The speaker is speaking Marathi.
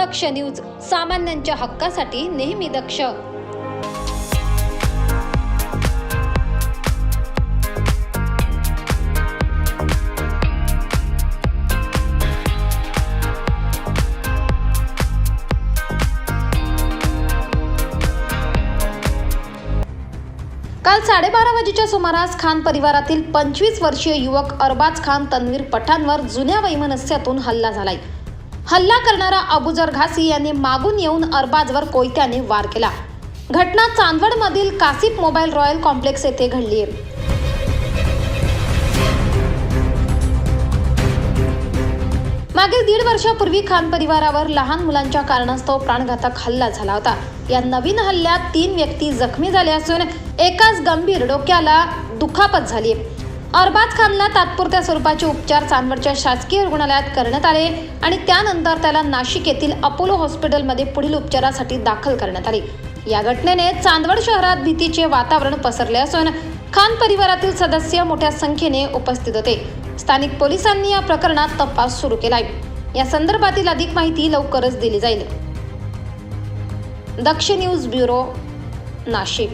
दक्ष न्यूज सामान्यांच्या हक्कासाठी नेहमी दक्ष. काल साडेबारा वाजेच्या सुमारास खान परिवारातील पंचवीस वर्षीय युवक अरबाज खान तन्वीर पठाणवर जुन्या वैमनस्यातून हल्ला झालाय. हल्ला करणारा अबुजर घासी याने मागून येऊन अरबाजवर कोयत्याने वार केला. घटना चांदवडमधील कासिप मोबाईल रॉयल कॉम्प्लेक्स येथे घडली. आहे मागील दीड वर्षापूर्वी खान परिवारावर लहान मुलांच्या कारणास्तव प्राणघातक हल्ला झाला होता. या नवीन हल्ल्यात तीन व्यक्ती जखमी झाले असून एकाच गंभीर डोक्याला दुखापत झाली. अरबाज खानला तात्पुरत्या स्वरूपाचे उपचार चांदवडच्या शासकीय रुग्णालयात करण्यात आले आणि त्यानंतर त्याला नाशिक येथील अपोलो हॉस्पिटलमध्ये पुढील उपचारासाठी दाखल करण्यात आले. या घटनेने चांदवड शहरात भीतीचे वातावरण पसरले असून खान परिवारातील सदस्य मोठ्या संख्येने उपस्थित होते. स्थानिक पोलिसांनी या प्रकरणात तपास सुरू केलाय. या संदर्भातील अधिक माहिती लवकरच दिली जाईल. Daksh news bureau Nashik.